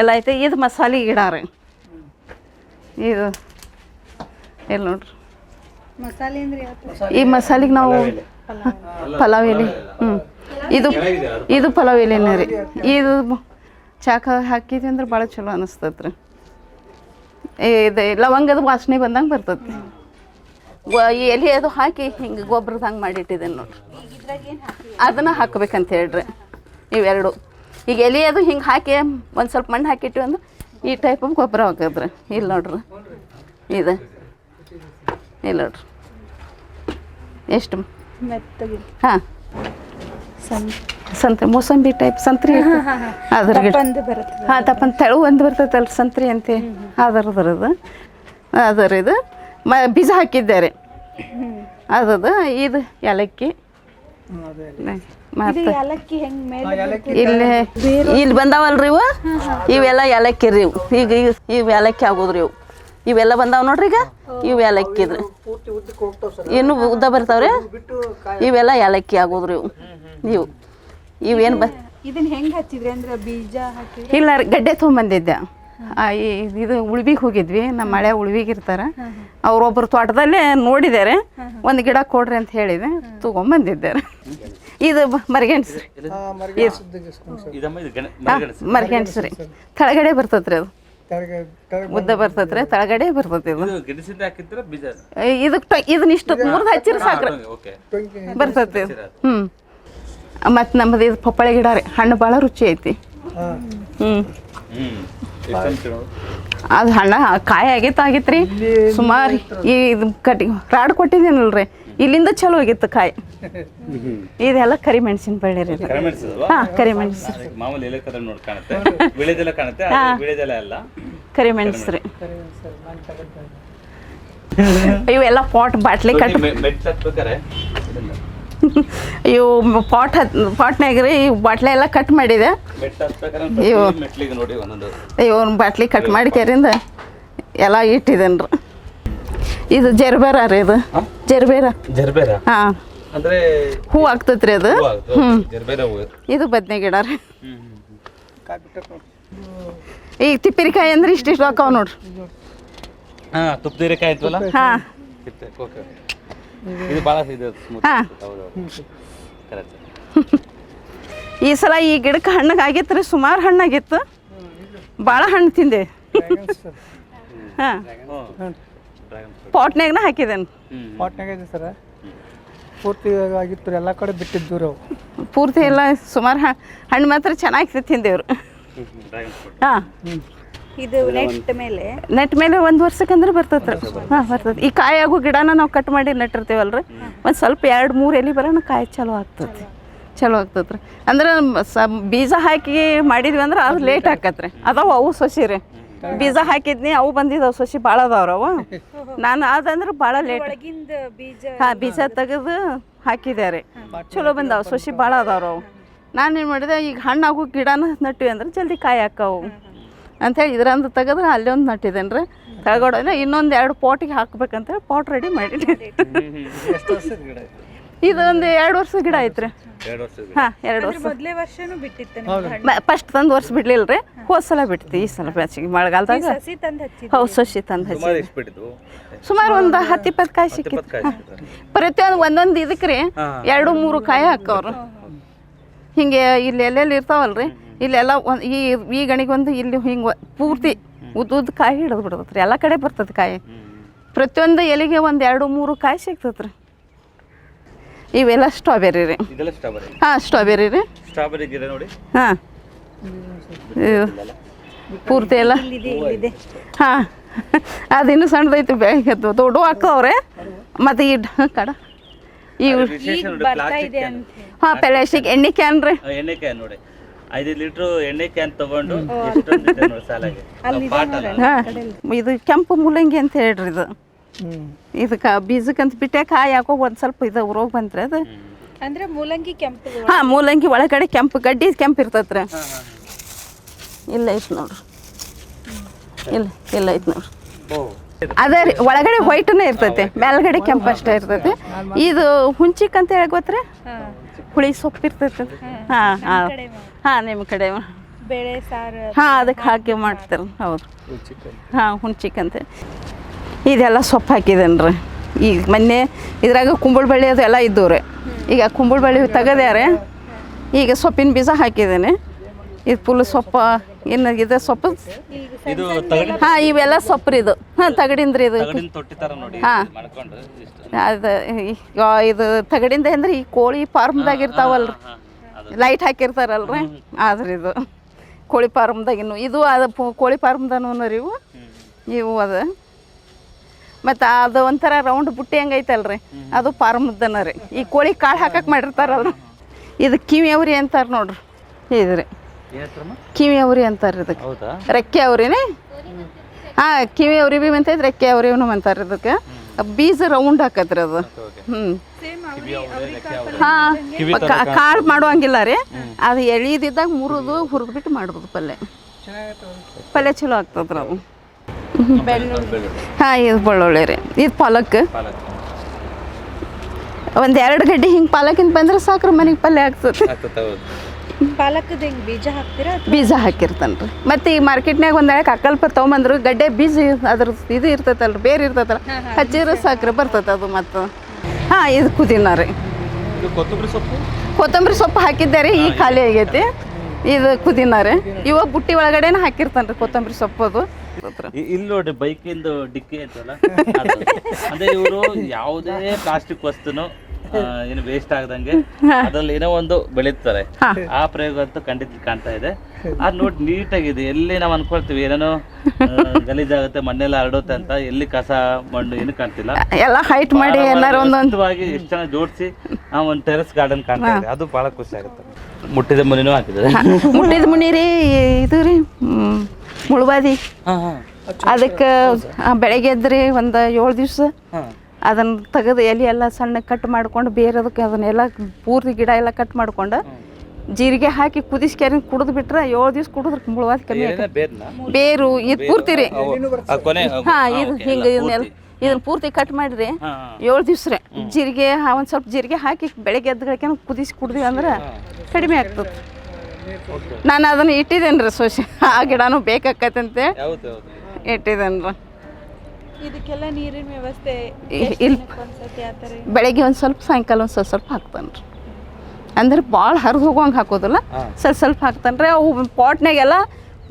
ಎಲ್ಲ ಐತೆ. ಇದು ಮಸಾಲೆ ಗಿಡ ರೀ. ಇದು ಎಲ್ಲಿ ನೋಡ್ರಿ. ಈ ಮಸಾಲೆಗೆ ನಾವು ಪಲಾವ್ ಎಲೆ ಹ್ಞೂ ಇದು ಇದು ಪಲಾವ್ ಎಲೆನೇ ರೀ. ಇದು ಚಾಕ ಹಾಕಿದ್ವಿ ಅಂದ್ರೆ ಭಾಳ ಚಲೋ ಅನಿಸ್ತೈತೆ ರೀ ಇದು ಲವಂಗದ ವಾಸನೆ ಬಂದಂಗೆ ಬರ್ತೈತಿ ಈ ಎಲೆ ಅದು ಹಾಕಿ ಹಿಂಗೆ ಗೊಬ್ಬರದಂಗೆ ಮಾಡಿಟ್ಟಿದ್ದೀನಿ ನೋಡ್ರಿ. ಅದನ್ನು ಹಾಕ್ಬೇಕಂತ ಹೇಳ್ರಿ ಇವೆರಡು ಈಗ ಎಲೆ ಅದು ಹಿಂಗೆ ಹಾಕಿ ಒಂದು ಸ್ವಲ್ಪ ಮಣ್ಣು ಹಾಕಿಟ್ಟು ಅಂದ್ರೆ ಈ ಟೈಪ್ ಗೊಬ್ಬರ ಹಾಕಿದ್ರೆ ಇಲ್ಲಿ ನೋಡ್ರಿ. ಇದು. ಇಲ್ಲ ನೋಡ್ರಿ. ಎಷ್ಟು? ಮೆತ್ತಗೆ. ಹಾಂ. ಸಂತ ಸಂತ್ರಿ ಮೋಸಂಬಿ ಟೈಪ್ ಸಂತ್ರಿ ಅದ್ರ ಹಾಂ ತಪ್ಪನ್ ತೆಳು ಒಂದು ಬರ್ತೈತಲ್ರಿ ಸಂತ್ರಿ ಅಂತೆ. ಅದರದ್ರದ್ದು ಅದರ ಇದು ಮ ಬೀಜ ಹಾಕಿದ್ದಾರೆ. ಅದದು ಇದು ಏಲಕ್ಕಿ. ಇದು ಮತ್ತು ಇಲ್ಲಿ ಇಲ್ಲಿ ಬಂದಾವಲ್ರಿ ಇವು? ಇವೆಲ್ಲ ಏಲಕ್ಕಿ ರೀ ಇವು. ಈಗ ಈಗ ಇವು ಏಲಕ್ಕಿ ಆಗೋದ್ರಿ ಇವು. ಇವೆಲ್ಲ ಬಂದಾವ ನೋಡ್ರಿ ಈಗ? ಇವು ಏಲಕ್ಕಿ ಇದ್ರಿ ಇನ್ನು ಉದ್ದ ಬರ್ತಾವ್ರಿ? ಇವೆಲ್ಲ ಏಲಕ್ಕಿ ಆಗೋದ್ರಿ ಇವು. ನೀವು ಇವೇನು ಬ ಇದನ್ನ ಹೆಂಗ್ ಹಚ್ಚಿದ್ರಿ ಅಂದ್ರೆ ಬೀಜ ಹಾಕಿ ಇಲ್ಲ ರೀ ಗಡ್ಡೆ ತೊಗೊಂಬಂದಿದ್ದೆ. ಇದು ಉಳ್ವಿಗೆ ಹೋಗಿದ್ವಿ ನಮ್ಮ ಮಳೆ ಉಳ್ವಿಗೆ ಇರ್ತಾರೆ. ಅವ್ರೊಬ್ರು ತೋಟದಲ್ಲೇ ನೋಡಿದ್ದಾರೆ. ಒಂದು ಗಿಡ ಕೊಡ್ರಿ ಅಂತ ಹೇಳಿದೆ ತೊಗೊಂಬಂದಿದ್ದಾರೆ. ಇದು ಮರಗೆಣಸು ಮರಗೆಣಸು ರೀ. ತಳಗಡೆ ಬರ್ತೈತೆ ರೀ ಅದು ಉದ್ದ ಬರ್ತೈತೆ ತಳಗಡೆ ಬರ್ತೈತೆ ಇದು. ಇದು ಗೆಣಸಿಂದ ಹಾಕಿದ್ರೆ ಬೀಜ ಇದಕ್ಕೆ ಇದನ್ನ ಇಷ್ಟು ಮುರಿದು ಹಚ್ಚಿರ ಸಾಕ್ರಿ. ಓಕೆ. ಹ್ಮ್ ಇದು. ಹ್ಞೂ ಮತ್ತು ನಮ್ಮದು ಇದು ಪಪ್ಪಾಳೆ ಗಿಡ ರೀ ಹಣ್ಣು ಭಾಳ ರುಚಿ ಐತಿ. ಹ್ಮ್. ಹ್ಮ್. ಅದು ಹಣ್ಣ ಕಾಯಿ ಆಗೈತೆ ಆಗಿತ್ರಿ. ಸುಮಾರು ಈ ಇದು ಕಟ್ಟಿ ರಾಡ್ ಕೊಟ್ಟಿದ್ದೀನಲ್ರಿ. ಇಲ್ಲಿಂದ ಚಲೋ ಆಗಿತ್ತು ಕಾಯಿ. ಇದೆಲ್ಲ ಕರಿ ಮೆಣಸಿನ ಬಳ್ಳಿ ರೀ ಹಾ ಕರಿ ಮೆಣಸು. ರೀ. ಕರಿ ಮೆಣಸು ಇವೆಲ್ಲ ಪಾಟ್ ಬಾಟ್ಲಿ ಕಟ್ ಮೆಟ್ ಹತ್ಬೇಕಾರೆ? ಇದನ್ನ ಇವು ಪಾಟ್ ಹತ್ ಪಾಟ್ನಾಗ ರೀ ಈ ಬಾಟ್ಲೆ ಎಲ್ಲ ಕಟ್ ಮಾಡಿದೆ. ಒಂದೊಂದು. ಇವ್ನ ಬಾಟ್ಲಿ ಕಟ್ ಮಾಡಿ ಕೆರಿಂದ ಎಲ್ಲ ಇಟ್ಟಿದ್ದೇನೆ ರೀ. ಇದು ಜರ್ಬೇರ ರೀ ಇದು. ಜರ್ಬೇರ. ಜರ್ಬೇರ? ಹಾಂ. ಅಂದ್ರೆ ಹೂ ಆಗ್ತೈತೆ ರೀ ಅದು. ಹ್ಞೂ ಇದು ಬದನೆ ಗಿಡ ರೀ. ಈಗ ತಿಪ್ಪಿರಿಕಾಯಿ ಅಂದ್ರೆ ಇಷ್ಟಿಷ್ಟು ಹಾಕಾವ ನೋಡ್ರಿ. ಹಾ ತುಪ್ಪದಿರಕಾಯಿ ಆಯ್ತಲ್ಲ ಹಾಂ. ಇದು ಭಾಳ ಇದು ಸ್ಮೂತ್ ಹಾ. ಕರೆಕ್ಟ್ ಈ ಸಲ ಈ ಗಿಡಕ್ಕೆ ಹಣ್ಣಗೆ ಆಗಿತ್ತು ರೀ ಸುಮಾರು ಹಣ್ಣಾಗಿತ್ತು. ಭಾಳ ಹಣ್ಣು ತಿಂದೆ. ಹಾಂ. ಡ್ರ್ಯಾಗನ್ ಫ್ರೂಟ್ ಪಾಟ್ನಾಗನ ಹಾಕಿದ್ದೇನೆ ಪಾಟ್ನಾಗ ಇದೆ ಸರ ಪೂರ್ತಿ ಆಗಿತ್ತು ಎಲ್ಲ ಕಡೆ ಬಿಟ್ಟಿದ್ದು ಅವು. ಪೂರ್ತಿ ಎಲ್ಲ ಸುಮಾರು ಹಣ್ಣು ಮಾತ್ರ ಚೆನ್ನಾಗಿ ತಿಂದೇವ್ರು ಹಾಂ. ಇದು ನೆಟ್ ಮೇಲೆ. ನೆಟ್ ಮೇಲೆ ಒಂದು ವರ್ಷಕ್ಕಂದ್ರೆ ಬರ್ತೈತೆ ರೀ ಹಾಂ ಬರ್ತೈತೆ. ಈ ಕಾಯಿ ಆಗೋ ಗಿಡನ ನಾವು ಕಟ್ ಮಾಡಿ ನೆಟ್ಟಿರ್ತೀವಲ್ರಿ ಒಂದು ಸ್ವಲ್ಪ ಎರಡು ಮೂರು ಎಲೆ ಬರೋಣ ಕಾಯಿ ಚಲೋ ಆಗ್ತೈತಿ ಚಲೋ ಆಗ್ತೈತೆ ರೀ ಅಂದ್ರೆ ಸ ಬೀಜ ಹಾಕಿ ಮಾಡಿದ್ವಿ ಅಂದ್ರೆ ಅದು ಲೇಟ್ ಆಕತ್ರಿ ರೀ ಅದಾವ ಅವು ಸೊಸಿ ರೀ. ಬೀಜ ಹಾಕಿದ್ನಿ ಅವು ಬಂದಿದ್ದಾವೆ ಸೊಸಿ ಭಾಳ ಅದಾವ್ರ ಅವ. ನಾನು ಅದಂದ್ರೆ ಭಾಳ ಲೇಟ್ ಹಾಂ ಬೀಜ ತೆಗೆದು ಹಾಕಿದ್ದಾರೆ ಚಲೋ ಬಂದಾವ ಸೊಸಿ ಭಾಳ ಅದಾವ್ರ ಅವು. ನಾನು ಏನು ಮಾಡಿದೆ ಈಗ ಹಣ್ಣಾಗೋ ಗಿಡನ ನಟ್ಟಿವಿ ಅಂದ್ರೆ ಜಲ್ದಿ ಕಾಯಿ ಹಾಕಾವು. ಅಂಥೇಳಿ ಇದ್ರಂದು ತೆಗೆದ್ರೆ ಅಲ್ಲೊಂದು ಒಂದು ನಟ್ಟಿದ್ದೇನೆ ರೀ ತೆಳಗಡೆ ಇನ್ನೊಂದು ಎರಡು ಪಾಟಿಗೆ ಹಾಕ್ಬೇಕಂತೇಳಿ ಪಾಟ್ ರೆಡಿ ಮಾಡಿ ಇದೊಂದು ಎರಡು ವರ್ಷದ ಗಿಡ ಐತ್ರಿ. ಹಾಂ ಎರಡು ವರ್ಷ. ಮೊದಲೇ ವರ್ಷನೂ ಬಿಟ್ಟಿತ್ತು ಫಸ್ಟ್ ತಂದು ವರ್ಷ ಬಿಡ್ಲಿಲ್ಲ ರೀ ಹೋದ ಸಲ ಬಿಡ್ತಿ ಈ ಸಲ ಬ್ಯಾಚಿಗೆ ಮಳೆಗಾಲದಾಗ. ಸಸಿ ತಂದು ಹಚ್ಚಿದ್ವಿ ಹೌದು ಸೊಸಿ ತಂದು ಹಚ್ಚಿ ಸುಮಾರು ಒಂದು ಹತ್ತು ಇಪ್ಪತ್ತು ಕಾಯಿ ಸಿಕ್ಕಿತ್ತು. ಪ್ರತಿಯೊಂದು ಒಂದೊಂದು ಇದಕ್ಕೆ ರೀ. ಎರಡು ಮೂರು ಕಾಯಿ ಹಾಕವ್ರು. ಹಿಂಗೆ ಇಲ್ಲಿ ಎಲ್ಲೆಲ್ಲಿ ಇರ್ತಾವಲ್ರಿ ಇಲ್ಲೆಲ್ಲ ಒಂದು ಈ ಈ ಗಣಿಗೊಂದು ಇಲ್ಲಿ ಹಿಂಗೆ ಪೂರ್ತಿ ಉದ್ದ ಉದ್ದ ಕಾಯಿ ಹಿಡಿದು ಬಿಡ್ತೈತೆ ರೀ ಎಲ್ಲ ಕಡೆ ಬರ್ತದೆ ಕಾಯಿ. ಪ್ರತಿಯೊಂದು ಎಲೆಗೆ ಒಂದು ಎರಡು ಮೂರು ಕಾಯಿ ಸಿಗ್ತದೆ ರೀ ಇವೆಲ್ಲ ಸ್ಟ್ರಾಬೆರಿ ರೀ. ಇದೆಲ್ಲ ಸ್ಟ್ರಾಬೆರಿ ಹಾಂ ಸ್ಟ್ರಾಬೆರಿ ರೀ. ಸ್ಟ್ರಾಬೆರಿ ಗಿಡ ನೋಡಿ. ಹಾಂ. ಪೂರ್ತಿ ಎಲ್ಲ. ಹಾಂ. ಅದಿನ್ನು ಸಣ್ಣದೈತಿ ಬೇಗ ದೊಡ್ಡ ಹಾಕವ್ರೆ ಮತ್ತು ಈ ಕಡ. ಈ ಬರ್ತಾ ಇದೆ ಅಂತ. ಹಾಂ ಪ್ಲಾಸ್ಟಿಕ್ ಎಣ್ಣೆ ಕ್ಯಾನ್ ರೀ. ಎಣ್ಣೆ ಕ್ಯಾನ್ ನೋಡಿ. ಐದು ಲೀಟರ್ ಎಣ್ಣೆ ಕ್ಯಾನ್ ತಗೊಂಡು ಇದೆ ನೋಡಿ ಸಾಲಾಗಿ. ಪಾಟ್ ಅಲ್ಲ ಇದು ಕೆಂಪು ಮೂಲಂಗಿ ಅಂತ ಹೇಳ್ರಿ ಇದು. ಇದಕ್ಕೆ ಬೀಜಕ್ಕಂತ ಬಿಟ್ಟೆ ಕಾಯಿ ಹಾಕೋ ಒಂದ್ ಸ್ವಲ್ಪ ಇದು ರೋಗ ಬಂತ್ರಿ ಅದು. ಅಂದ್ರೆ ಮೂಲಂಗಿ ಕೆಂಪು ಹಾ ಮೂಲಂಗಿ ಒಳಗಡೆ ಕೆಂಪು ಗಡ್ಡಿ ಕೆಂಪು ಇರ್ತೈತ್ರಿ. ಇಲ್ಲ ಐತೆ ನೋಡ್ರಿ. ಇಲ್ಲ ಇಲ್ಲ ಐತೆ ನೋಡ್ರಿ. ಅದೇ ರೀ ಒಳಗಡೆ ವೈಟ್ನೇ ಇರ್ತೈತೆ ಮೇಲ್ಗಡೆ ಕೆಂಪು ಅಷ್ಟೇ ಇರ್ತೈತೆ. ಇದು ಹುಂಚಿಕ್ ಅಂತ ಹೇಳಿ ಗೊತ್ತ್ರಿ? ಹಾ. ಹುಳಿ ಸೊಪ್ಪು ಇರ್ತೈತೆ. ಹಾಂ ಹಾಂ ಕಡೆ ಮಾ- ಹಾಂ ನಿಮ್ಮ ಕಡೆ ಬೇಳೆ ಸಾರು ಹಾಂ ಅದಕ್ಕೆ ಹಾಕಿ ಮಾಡ್ತಾರೆ ಹೌದು. ಹಾಂ ಹುಣ್ಚಿಕ್ ಅಂತ ಇದೆಲ್ಲ ಸೊಪ್ಪು ಹಾಕಿದ್ದೇನೆ ರೀ ಈಗ ಮೊನ್ನೆ ಇದ್ರಾಗ ಕುಂಬಳಬಳ್ಳಿ ಅದು ಎಲ್ಲ ಇದ್ದವು ರೀ. ಈಗ ಕುಂಬಳಬಳ್ಳಿ ತೆಗೆದ್ಯಾರೆ ಈಗ ಸೊಪ್ಪಿನ ಬೀಜ ಹಾಕಿದ್ದೇನೆ. ಇದು ಪುಲ್ ಸೊಪ್ಪು ಇನ್ನು ಇದು ಸೊಪ್ಪು. ಈಗ ಇದು ತಗಡಿ ಹಾಂ ಇವೆಲ್ಲ ಸೊಪ್ಪು ರೀ ಇದು. ಹಾಂ ತಗಡಿಂದ್ರಿ ಇದು. ತಗಡಿನ ತೊಟ್ಟಿ ತರ ನೋಡಿ ಹಾ. ಇಷ್ಟು. ಅದು ಈಗ ಇದು ತಗಡಿಂದ ಅಂದ್ರೆ ಈ ಕೋಳಿ ಫಾರ್ಮ್ದಾಗ ಇರ್ತಾವಲ್ರಿ. ಹಾ, ಅದು. ಲೈಟ್ ಹಾಕಿರ್ತಾರಲ್ರಿ. ಆದ್ರೆ ಇದು ಕೋಳಿ ಫಾರ್ಮ್ದಾಗಿನ್ನು ಇದು ಅದು ಪು- ಕೋಳಿ ಫಾರ್ಮ್ದನೂ ರೀ ಇವು. ಇವು ಅದು. ಮತ್ತು ಅದು ಒಂಥರ ರೌಂಡ್ ಬುಟ್ಟಿ ಹಂಗೈತಲ್ರಿ ಅದು ಫಾರ್ಮ್ದನ ರೀ. ಈ ಕೋಳಿ ಕಾಳು ಹಾಕಕ್ಕೆ ಮಾಡಿರ್ತಾರಲ್ರಿ. ಇದು ಕಿವಿ ಅವ್ರಿ ಅಂತಾರೆ ನೋಡ್ರಿ. ಇದು ರೀ? ಕಿವಿ ಅವ್ರಿ ಅಂತಾರೆ ಇದಕ್ಕೆ. ಹೌದಾ? ರೆಕ್ಕೆ ಅವ್ರಿನೇ? ಹಾಂ ಕಿವಿ ಅವ್ರಿ ಬಿ ಅಂತೈತೆ ರೆಕ್ಕೆ ಅವ್ರಿ ಅಂತಾರೆ ಇದಕ್ಕೆ. ಬೀಜ ರೌಂಡ್ ಹಾಕತ್ರಿ ಅದು. ಹ್ಮ್. ಹಾ ಅವ್ರಿ ಅವ್ರಿ ಕಾಳು ಮಾಡುವಂಗಿಲ್ಲ ರೀ. ಅದು ಎಳಿದಿದ್ದಾಗ ಮುರಿದು ಹುರಿದ್ಬಿಟ್ಟು ಮಾಡ್ಬೋದು ಪಲ್ಯ. ಪಲ್ಯ ಚಲೋ ಆಗ್ತದ್ರಿ ಅದು. ಹಾಂ ಇದು ಬೆಳ್ಳುಳ್ಳಿ ರೀ. ಇದು ಪಾಲಕ್. ಒಂದೆರಡು ಒಂದು ಎರಡು ಗಡ್ಡೆ ಹಿಂಗೆ ಪಾಲಕಿಂದ ಬಂದ್ರೆ ಸಾಕ್ರ ಮನೆಗೆ ಪಲ್ಯ ಆಗ್ತದೆ. ಪಾಲಕದ ಹೆಂಗೆ ಬೀಜ ಹಾಕ್ತೀರಾ ಬೀಜ ಹಾಕಿರ್ತಾನೆ ರೀ ಮತ್ತು ಈ ಮಾರ್ಕೆಟ್ನಾಗ ಒಂದು ಎಳಕ್ಕೆ ಅಕ್ಕಲ್ಪ ತೊಗೊಂಬಂದ್ರು ಗಡ್ಡೆ ಬೀಜ ಅದ್ರ ಇದು ಇರ್ತೈತಲ್ರಿ ಬೇರೆ ಇರ್ತೈತಲ್ಲ ಹಚ್ಚಿದ್ರೆ ಸಾಕ್ರಿ ಬರ್ತೈತೆ ಅದು ಮತ್ತು. ಹಾಂ ಇದು ಕುದಿನ ರೀ. ಇದು ಕೊತ್ತಂಬರಿ ಸೊಪ್ಪು? ಕೊತ್ತಂಬರಿ ಸೊಪ್ಪು ಹಾಕಿದ್ದಾರೆ ಈ ಖಾಲಿ ಆಗೈತಿ. ಇದು ಕುದಿನ ರೀ. ಇವ ಬುಟ್ಟಿ ಒಳಗಡೆನೇ ಹಾಕಿರ್ತಾನೆ ರೀ ಕೊತ್ತಂಬರಿ ಸೊಪ್ಪು ಅದು. ಇಲ್ಲಿ ನೋಡಿ ಬೈಕಿಂದು ಡಿಕ್ಕಿ ಐತಲ್ಲ ಅದು. ಅಂದ್ರೆ ಇವರು ಯಾವುದೇ ಪ್ಲಾಸ್ಟಿಕ್ ವಸ್ತುನು ಏನು ವೇಸ್ಟ್ ಆಗದಂಗೆ ಅದ್ರಲ್ಲಿ ಏನೋ ಒಂದು ಬೆಳೀತಾರೆ ಆ ಪ್ರಯೋಗ ಅಂತೂ ಖಂಡಿತ ಕಾಣ್ತಾ ಇದೆ. ಅದ್ ನೋಡಿ ನೀಟಾಗಿದೆ. ಎಲ್ಲಿ ನಾವು ಅನ್ಕೊಳ್ತೀವಿ ಏನೇನೋ ಆ, ಗಲೀಜಾಗುತ್ತೆ ಮಣ್ಣೆಲ್ಲ ಹರಡುತ್ತೆ ಅಂತ ಎಲ್ಲಿ ಕಸ ಮಣ್ಣು ಏನು ಕಾಣ್ತಿಲ್ಲ. ಎಲ್ಲ ಹೈಟ್ ಮಾಡಿ ವ್ಯವಸ್ಥಿತವಾಗಿ ಎಷ್ಟು ಚೆನ್ನಾಗಿ ಜೋಡಿಸಿ ಒಂದು ಟೆರೆಸ್ ಗಾರ್ಡನ್ ಕಾಣ್ತಾ ಇದೆ. ಅದು ಬಹಳ ಖುಷಿ ಆಗುತ್ತೆ. ಮುಟ್ಟಿದ ಮುನಿನೂ ಹಾಕಿದ್ದಾರೆ. ಮುಟ್ಟಿದ ಮುನಿ ರೀ ಇದು ರೀ ಮುಳುಬಾದಿ ಅದಕ್ಕೆ ಬೆಳಗ್ಗೆ ಎದ್ರಿ ಒಂದು ಏಳು ದಿವಸ ಅದನ್ನು ತೆಗೆದು ಎಲೆ ಎಲ್ಲ ಸಣ್ಣ ಕಟ್ ಮಾಡ್ಕೊಂಡು ಬೇರೆದಕ್ಕೆ ಅದನ್ನೆಲ್ಲ ಪೂರ್ತಿ ಗಿಡ ಎಲ್ಲ ಕಟ್ ಮಾಡ್ಕೊಂಡು ಜೀರಿಗೆ ಹಾಕಿ ಕುದಿಸ್ಕ್ಯಾರ ಕುಡಿದು ಬಿಟ್ರೆ ಏಳು ದಿವ್ಸ ಕುಡಿದ್ರೆ ಮುಳುವಾದ ಕಮ್ಮಿ ಬೇರು ಇದು ಪೂರ್ತಿ ರೀ. ಹಾಂ ಇದು ಹಿಂಗೆ ಇದನ್ನೆಲ್ಲ ಇದನ್ನ ಪೂರ್ತಿ ಕಟ್ ಮಾಡಿರಿ. ಏಳು ದಿವ್ಸ ರೀ. ಜೀರಿಗೆ ಒಂದು ಸ್ವಲ್ಪ ಜೀರಿಗೆ ಹಾಕಿ ಬೆಳಗ್ಗೆ ಎದ್ದ ಕುದಿಸಿ ಕುಡ್ದ್ವಿ ಅಂದ್ರೆ ಕಡಿಮೆ ಆಗ್ತದೆ. ನಾನು ಅದನ್ನು ಇಟ್ಟಿದ್ದೇನೆ ರೀ ಸೋಶಿ. ಆ ಗಿಡನೂ ಬೇಕಾಕತ್ತಂತೆ. ಇಟ್ಟಿದ್ದೇನೆ ರೀ ಇದಕ್ಕೆಲ್ಲ ನೀರಿನ ವ್ಯವಸ್ಥೆ ಬೆಳಗ್ಗೆ ಒಂದು ಸ್ವಲ್ಪ ಸಾಯಂಕಾಲ ಒಂದು ಸ್ವಲ್ಪ ಸ್ವಲ್ಪ ಹಾಕ್ತಾನ್ರಿ. ಅಂದ್ರೆ ಭಾಳ ಹರಿದು ಹೋಗೋಂಗೆ ಹಾಕೋದಿಲ್ಲ. ಸ್ವಲ್ಪ ಸ್ವಲ್ಪ ಹಾಕ್ತಾನೆ ರೀ ಅವು ಪಾಟ್ನಾಗೆಲ್ಲ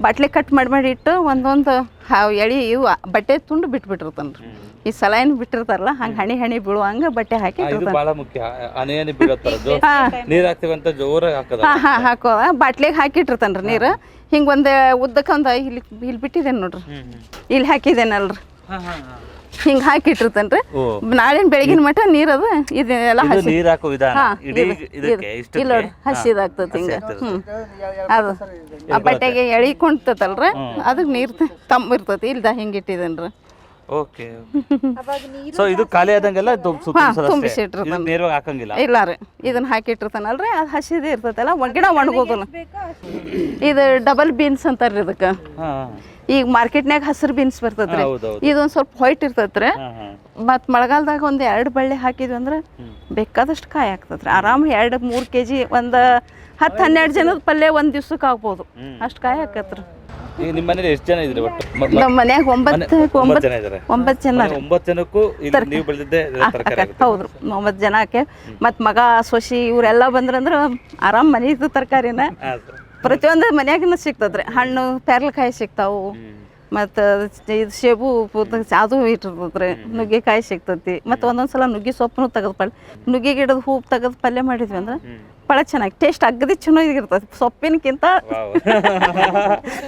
ಬಟ್ಲೆ ಕಟ್ ಮಾಡಿ ಮಾಡಿ ಇಟ್ಟು ಒಂದೊಂದು ಹಾವು ಎಳಿ ಇವು ಬಟ್ಟೆ ತುಂಡು ಬಿಟ್ಬಿಟ್ಟಿರ್ತಾನೆ ರೀ ಈ ಸಲಾಯಿನ ಬಿಟ್ಟಿರ್ತಾರಲ್ಲ ಹಂಗೆ ಹಣಿ ಹಣಿ ಬೀಳುವಂಗ ಬಟ್ಟೆ ಹಾಕಿ ಮುಖ್ಯ. ಅನೇನೆ ನೀರ್ ಜೋರಾಗಿ ಹಾಕದ. ಹಾಂ ಹಾಂ ಹಾಕೋ ಬಾಟ್ಲಿಗೆ ಹಾಕಿಟ್ಟಿರ್ತಾನೆ ರೀ ನೀರು. ಹಿಂಗೆ ಒಂದು ಉದ್ದಕ್ಕೆ ಒಂದು ಇಲ್ಲಿ ಇಲ್ಲಿ ಬಿಟ್ಟಿದ್ದೇನೆ ನೋಡ್ರಿ. ಇಲ್ಲಿ ಹಾಕಿದ್ದೇನಲ್ರಿ ಹಿಂಗೆ ಹಾಕಿ ರೀ ಓ. ನಾಳಿನ ಬೆಳಗಿನ ಮಟ್ಟ ನೀರ್ ಅದ ಇದು ಹಸಿ ನೀರ್ ಹಾಕೋ ವಿಧಾನ. ಇಡೀ ಇದಕ್ಕೆ ಇಷ್ಟಕ್ಕೆ ಇಲ್ಲ ನೋಡಿ ಹಸಿದಾಗ್ತದೆ ಹಿಂಗೆ. ಹ್ಞೂ ಅದು ಆ ಬಟ್ಟೆಗೆ ಎಳಿಕೊಂತತಲ್ರಿ ಅದಕ್ಕೆ ನೀರ್ ತಂಬ ಇರ್ತತಿ ಇಲ್ದ ಹಿಂಗೆ ಇಟ್ಟಿದ್ದೇನೆ ರೀ ಓಕೆ. ಸೊ ಇದು ಖಾಲಿ ಆದಂಗೆಲ್ಲ ತುಂಬ ಸುತ್ತ ಹಾ, ತುಂಬಿಸಿ ಇಟ್ಟಿರ್ತಾನೆ. ನೇರವಾಗಿ ಹಾಕಂಗಿಲ್ಲ? ಇಲ್ಲ ರೀ ಇದನ್ನ ಹಾಕಿಟ್ಟಿರ್ತಾನಲ್ರಿ ಅದು ಹಸಿದೇ ಇರ್ತೈತಲ್ಲ ಒಣ- ಗಿಡ ಒಣಗೋದಿಲ್ಲ. ಇದು ಡಬಲ್ ಬೀನ್ಸ್ ಅಂತಾರ್ರಿ ಇದಕ್ಕೆ. ಹಾ. ಈಗ ಮಾರ್ಕೆಟ್ನಾಗ ಹಸಿರು ಬೀನ್ಸ್ ಬರ್ತದ್ರಿ. ಇದೊಂದ್ ಸ್ವಲ್ಪ ವೈಟ್ ಇರ್ತೈತ್ರಿ ಮತ್ ಮಳೆಗಾಲದಾಗ ಒಂದು ಎರಡು ಬಳ್ಳಿ ಹಾಕಿದ್ವಿ ಅಂದ್ರೆ ಬೇಕಾದಷ್ಟು ಕಾಯಿ ಆಗ್ತದ್ರಿ. ಆರಾಮ್ ಎರಡು ಮೂರು ಕೆಜಿ ಒಂದು ಹತ್ತು ಹನ್ನೆರಡು ಜನದ ಪಲ್ಯ ಒಂದು ದಿವ್ಸಕ್ಕೆ ಆಗ್ಬೋದು. ಅಷ್ಟು ಕಾಯಿ ಆಕತ್ರಿ ನಿಮ್ಮ ಎಷ್ಟು ಜನ ಇದ್ರಿ ಮನ್ಯಾಗ ಒಂಬತ್ತು ಒಂಬತ್ತು ಒಂಬತ್ತು ಜನ ಒಂಬತ್ತು ಜನಕ್ಕೂ ನೀವು ಬೆಳೆದಿದ್ದೆ ಹೌದು ಒಂಬತ್ತು ಜನಕ್ಕೆ ಮತ್ತು ಮಗ ಸೊಸಿ ಇವರೆಲ್ಲ ಬಂದ್ರಂದ್ರೆ ಆರಾಮ್ ಮನೆದು ತರಕಾರಿನ. ಹಾ ಸರ್ ಪ್ರತಿಯೊಂದು ಮನ್ಯಾಗಿನ ಸಿಗ್ತದ್ರಿ. ಹಣ್ಣು ಪೇರ್ಲಕಾಯಿ ಸಿಗ್ತಾವು. ಮತ್ತು ಇದು ಸೇಬು ಅದು ಇಟ್ಟಿರ್ತದ್ರಿ. ನುಗ್ಗೆಕಾಯಿ ಸಿಗ್ತೈತಿ. ಮತ್ತು ಒಂದೊಂದು ಸಲ ನುಗ್ಗೆ ಸೊಪ್ಪು ತೆಗೆದು ಪಲ್ಯ ನುಗ್ಗೆ ಗಿಡದ ಹೂವು ತೆಗೆದು ಪಲ್ಯ ಮಾಡಿದ್ವಿ ಅಂದ್ರೆ ಭಾಳ ಚೆನ್ನಾಗಿ ಟೇಸ್ಟ್ ಅಗದಿ ಚೆನ್ನಾಗಿರ್ತದೆ ಸೊಪ್ಪಿನಕ್ಕಿಂತ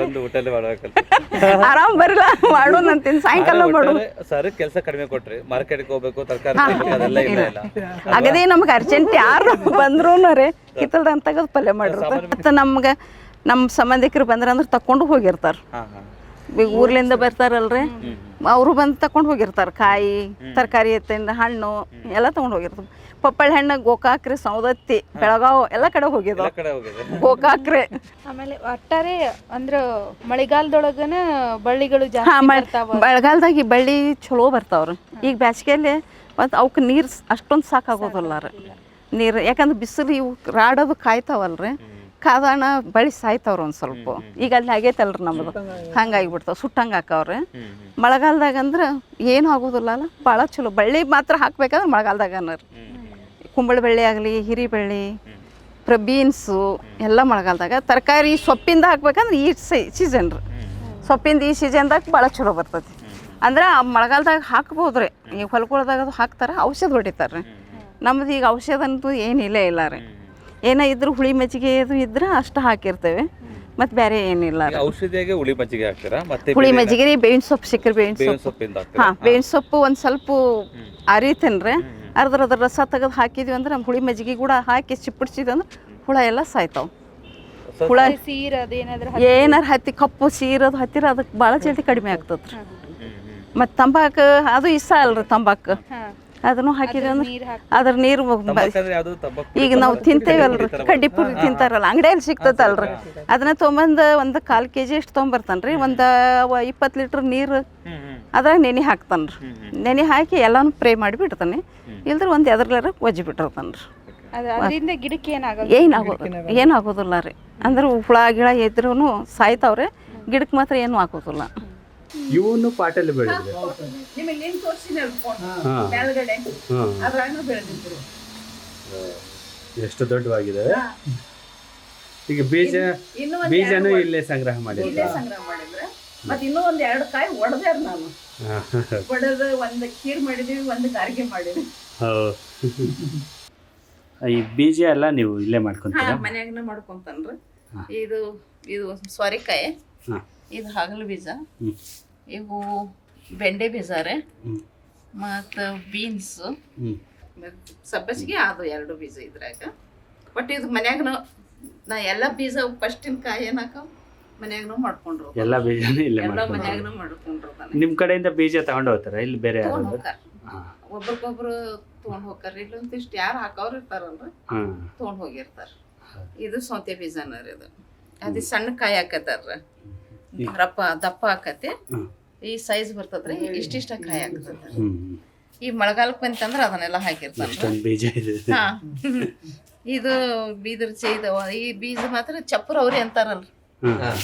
ಬಂದು ಊಟಲ್ಲಿ ಮಾಡ್ಬೇಕಲ್ಲ ಆರಾಮ್ ಬರಲ್ಲ ಮಾಡೋಣ ಅಂತೀನಿ. ಸಾಯಂಕಾಲ ಮಾಡು. ಸರ್ ಕೆಲಸ ಕಡಿಮೆ ಕೊಟ್ರಿ ಮಾರ್ಕೆಟ್ಗೆ ಹೋಗ್ಬೇಕು ತರಕಾರಿ ಅದೆಲ್ಲ ಇಲ್ಲ ಅಗದಿ ನಮ್ಗೆ ಅರ್ಜೆಂಟ್ ಯಾರು ಬಂದ್ರು ರೀ ಕಿತ್ತಲ್ದಂಗೆ ತೆಗೆದು ಪಲ್ಯ ಮಾಡಿರ್ತಾರೆ ಮತ್ತು ನಮ್ಗೆ ನಮ್ಮ ಸಂಬಂಧಿಕರು ಬಂದ್ರೆ ಅಂದ್ರೆ ತಕೊಂಡು ಹೋಗಿರ್ತಾರೆ. ಈಗ ಊರ್ಲಿಂದ ಬರ್ತಾರಲ್ರಿ? ಅವರು ಬಂದು ತಗೊಂಡು ಹೋಗಿರ್ತಾರೆ ಕಾಯಿ ತರಕಾರಿ ಎತ್ತಿಂದ ಹಣ್ಣು ಎಲ್ಲ ತಗೊಂಡು ಹೋಗಿರ್ತಾರೆ. ಪಪ್ಪಳ ಹಣ್ಣು ಗೋಕಾಕ್ರೆ ಸೌದತ್ತಿ ಬೆಳಗಾವ್ ಎಲ್ಲ ಕಡೆ ಹೋಗಿದ್ರು ಕಡೆ ಹೋಗಿದೆ. ಗೋಕಾಕ್ರೆ. ಆಮೇಲೆ ಒಟ್ಟಾರೆ ಅಂದ್ರ ಮಳೆಗಾಲದೊಳಗನ ಬಳ್ಳಿಗಳು ಬೆಳಗಾಲದಾಗ ಈ ಬಳ್ಳಿ ಚಲೋ ಬರ್ತಾವ್ರಿ. ಈಗ ಬ್ಯಾಸ್ಗೆಯಲ್ಲಿ ಮತ್ತು ಅವಕ್ಕೆ ನೀರು ಅಷ್ಟೊಂದು ಸಾಕಾಗೋದಲ್ಲ ರೀ. ನೀರು ಯಾಕಂದ್ರೆ ಬಿಸಿಲು ಇವು ರಾಡೋದು ಕಾಯ್ತಾವಲ್ರಿ. ಕಾದಾಣ ಬಳಿ ಸಾಯ್ತವ್ರು ಒಂದು ಸ್ವಲ್ಪ. ಈಗ ಅಲ್ಲಿ ಆಗೈತಲ್ರಿ ನಮ್ಮದು ಹಂಗಾಗಿಬಿಡ್ತಾವೆ ಸುಟ್ಟಂಗೆ ಹಾಕವ್ರಿ. ಮಳೆಗಾಲದಾಗ ಅಂದ್ರೆ ಏನು ಆಗೋದಿಲ್ಲ ಅಲ್ಲ ಭಾಳ ಚಲೋ. ಬಳ್ಳಿ ಮಾತ್ರ ಹಾಕ್ಬೇಕಂದ್ರೆ ಮಳೆಗಾಲದಾಗ ರೀ. ಕುಂಬಳ ಬಳ್ಳಿ ಆಗಲಿ ಹಿರಿ ಬಳ್ಳಿ ಪ್ರ ಬೀನ್ಸು ಎಲ್ಲ ಮಳೆಗಾಲದಾಗ. ತರಕಾರಿ ಸೊಪ್ಪಿಂದ ಹಾಕ್ಬೇಕಂದ್ರೆ ಈ ಸೀಸನ್ ರೀ. ಸೊಪ್ಪಿಂದ ಈ ಸೀಸನ್ದಾಗ ಭಾಳ ಚಲೋ ಬರ್ತೈತಿ. ಅಂದ್ರೆ ಆ ಮಳೆಗಾಲದಾಗ ಹಾಕ್ಬೋದು ರೀ. ಈಗ ಹೊಲ್ಕೊಳ್ದಾಗ ಅದು ಹಾಕ್ತಾರೆ ಔಷಧ ಹೊಡಿತಾರೆ ರೀ ನಮ್ದು ಈಗ ಔಷಧ ಅಂತೂ ಏನಿಲ್ಲ ಇಲ್ಲ ರೀ. ಏನೋ ಇದ್ರು ಹುಳಿ ಮಜ್ಜಿಗೆ ಅದು ಇದ್ರೆ ಅಷ್ಟು ಹಾಕಿರ್ತೇವೆ. ಮತ್ತೆ ಬೇರೆ ಏನಿಲ್ಲ ಔಷಧಿಯಾಗಿ ಹುಳಿ ಮಜ್ಜಿಗೆ ಹಾಕ್ತೀರಾ? ಮತ್ತೆ ಹುಳಿ ಮಜ್ಜಿಗೆ ರೀ ಬೇವಿನ ಸೊಪ್ಪು ಸಿಕ್ಕರೆ ಬೇವಿನ ಸೊಪ್ಪು. ಹಾಂ ಬೇವಿನ ಸೊಪ್ಪು ಒಂದು ಸ್ವಲ್ಪ ಅರಿತೇನ್ರಿ. ಅರ್ಧ ಅದ್ರ ರಸ ತೆಗೆದು ಹಾಕಿದ್ವಿ ಅಂದ್ರೆ ನಮ್ಮ ಹುಳಿ ಮಜ್ಜಿಗೆ ಕೂಡ ಹಾಕಿ ಚಿಪ್ಪಿಡ್ಸಿದ್ವಿ ಅಂದ್ರೆ ಹುಳ ಎಲ್ಲ ಸಾಯ್ತಾವೆ. ಹುಳ ಸೀರ್ ಅದೇನಾದ್ರ ಏನಾರ ಹತ್ತಿ ಕಪ್ಪು ಸೀರದು ಹತ್ತಿರ ಅದಕ್ಕೆ ಭಾಳ ಜಲ್ದಿ ಕಡಿಮೆ ಆಗ್ತದ್ರಿ ಮತ್ತು ತಂಬಾಕು ಅದು ಇಷ್ಟ ಅಲ್ರಿ ತಂಬಾಕು. ಹಾ. ಅದನ್ನು ಹಾಕಿದ್ರೆ ಅಂದ್ರೆ ನೀರ್ ಈಗ ನಾವು ತಿಂತೇವಲ್ರಿ. ಕಡ್ಡಿ ಪುರಿ ತಿಂತಾರಲ್ಲ ಅಂಗಡಿಯಲ್ಲಿ ಸಿಗ್ತದಲ್ರಿ. ಅದನ್ನ ತೊಗೊಂಬಂದು ಒಂದು ಕಾಲು ಕೆ ಜಿ ಅಷ್ಟು ತೊಗೊಂಬರ್ತಾನೆ ರೀ ಒಂದು ಇಪ್ಪತ್ತು ಲೀಟ್ರ್ ನೀರು ಅದ್ರಾಗ ನೆನೆ ಹಾಕ್ತಾನೆ ರೀ ನೆನೆ ಹಾಕಿ ಎಲ್ಲಾನು ಪ್ರೇ ಮಾಡಿ ಬಿಡ್ತಾನೆ. ಇಲ್ದ್ರೆ ಒಂದು ಎದ್ರಲಾರ ಒಜ್ಜಿ ಬಿಟ್ಟಿರ್ತಾನ್ರಿ. ಗಿಡಕ್ಕೆ ಏನಾಗೋದು? ಏನಾಗೋದಿಲ್ಲ ರೀ. ಅಂದ್ರೆ ಹುಳ ಗಿಳ ಇದ್ರೂ ಸಾಯ್ತಾವ್ರೆ. ಗಿಡಕ್ಕೆ ಮಾತ್ರ ಏನು ಆಗೋದಿಲ್ಲ ಇವನು ಪಾಟಲ್ಲಿ ಬೆಳೆದಿದೆ. ನಿಮಗೆ ಹಾಂ. ಅದ್ರಾಗ ಬೆಳೆದಿದ್ರು ಎಷ್ಟು ದೊಡ್ಡವಾಗಿದೆ. ಈಗ ಬೀಜ ಇನ್ನೂ ಬೀಜನೂ ಇಲ್ಲೇ ಸಂಗ್ರಹ ಮಾಡಿದ್ರೆ? ಸಂಗ್ರಹ ಮಾಡಿದ್ರೆ. ಮತ್ತೆ ಇನ್ನೂ ಒಂದು ಎರಡು ಕಾಯಿ ಒಡೆದ್ಯಾರ ನಾನು ಒಡೆದು ಒಂದು ಖೀರ್ ಮಾಡಿದೀವಿ ಒಂದು ಗಾರಿಗೆ ಮಾಡಿದ್ವಿ. ಈ ಬೀಜ ಎಲ್ಲ ನೀವು ಇಲ್ಲೇ ಮಾಡ್ಕೊಂತೀರಾ? ಹಾಂ ಮನ್ಯಾಗನ ಮಾಡ್ಕೊಂತಾನ್ರಿ. ಇದು ಇದು ಸೋರೆಕಾಯಿ. ಹಾಂ. ಇದು ಹಾಗಲ ಬೀಜ. ಇವು ಬೆಂಡೆ ಬೀಜ ರೀ. ಹ್ಞೂ ಮತ್ತು ಬೀನ್ಸ್ ಸಬ್ಬಸಿಗೆ ಅದು ಎರಡು ಬೀಜ ಇದ್ರಾಗ. ಬಟ್ ಇದು ಮನ್ಯಾಗನು ನಾ ಎಲ್ಲ ಬೀಜ ಫಸ್ಟಿನ ಕಾಯಿ ಏನಾಕ ಮನ್ಯಾಗನು ಮಾಡ್ಕೊಂಡ್ರು. ಎಲ್ಲ ಬೀಜನೂ ಇಲ್ಲ ಎಲ್ಲ ಮನ್ಯಾಗನು ಮಾಡ್ಕೊಂಡ್ರು ನಿಮ್ಮ ಕಡೆಯಿಂದ ಬೀಜ ತಗೊಂಡು ಹೋಗ್ತಾರ ಇಲ್ಲಿ ಬೇರೆ ಒಬ್ರಿಗೊಬ್ರು ತೊಗೊಂಡು ಹೋಗ್ತಾರ. ಇಲ್ಲೊಂದಿಷ್ಟು ಯಾರು ಹಾಕೋರು ಇರ್ತಾರಲ್ರಿ. ತೊಗೊಂಡು ಹೋಗಿರ್ತಾರೆ. ಇದು ಸೌತೆ ಬೀಜನ ರೀ ಇದು. ಅದು ಸಣ್ಣ ಕಾಯಿ ಹಾಕತ್ತಾರ ರಪ್ಪ ದಪ್ಪ ಆಕತಿ. ಈ ಸೈಜ್ ಬರ್ತದ್ರಿ ಇಷ್ಟಿಷ್ಟ ಕಾಯಿ ಆಗ್ತದ. ಈ ಮಳೆಗಾಲಕ್ಕೆ ಬಂತಂದ್ರ ಅದನ್ನೆಲ್ಲ ಹಾಕಿರ್ತಾರೆ ಇಷ್ಟೊಂದು ಬೀಜ ಇದೆ. ಹಾ. ಇದು ಬೀದರ್ ಚೈದವ ಈ ಬೀಜ ಮಾತ್ರ ಚಪ್ಪರ ಅವ್ರಿ ಅಂತಾರಲ್ರಿ. ಹಾಂ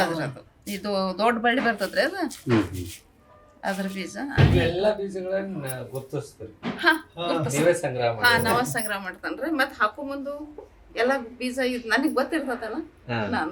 ಅದ್ರದ್ದು. ಇದು ದೊಡ್ಡ ಬಳ್ಳಿ ಬರ್ತದ್ರಿ ಅದು? ಅದ್ರ ಬೀಜ. ಎಲ್ಲಾ ಬೀಜಗಳನ್ನ ಗುರ್ತಿಸ್ತೀರಿ. ಹಾ ನವ ಸಂಗ್ರಹ ಮಾಡ್ತಾನ್ರಿ. ಮತ್ ಹಾಕೋ ಮುಂದು ಎಲ್ಲ ಬೀಜ ಇದು ನನಗೆ ಗೊತ್ತಿರ್ತದಲ್ಲ. ನಾನು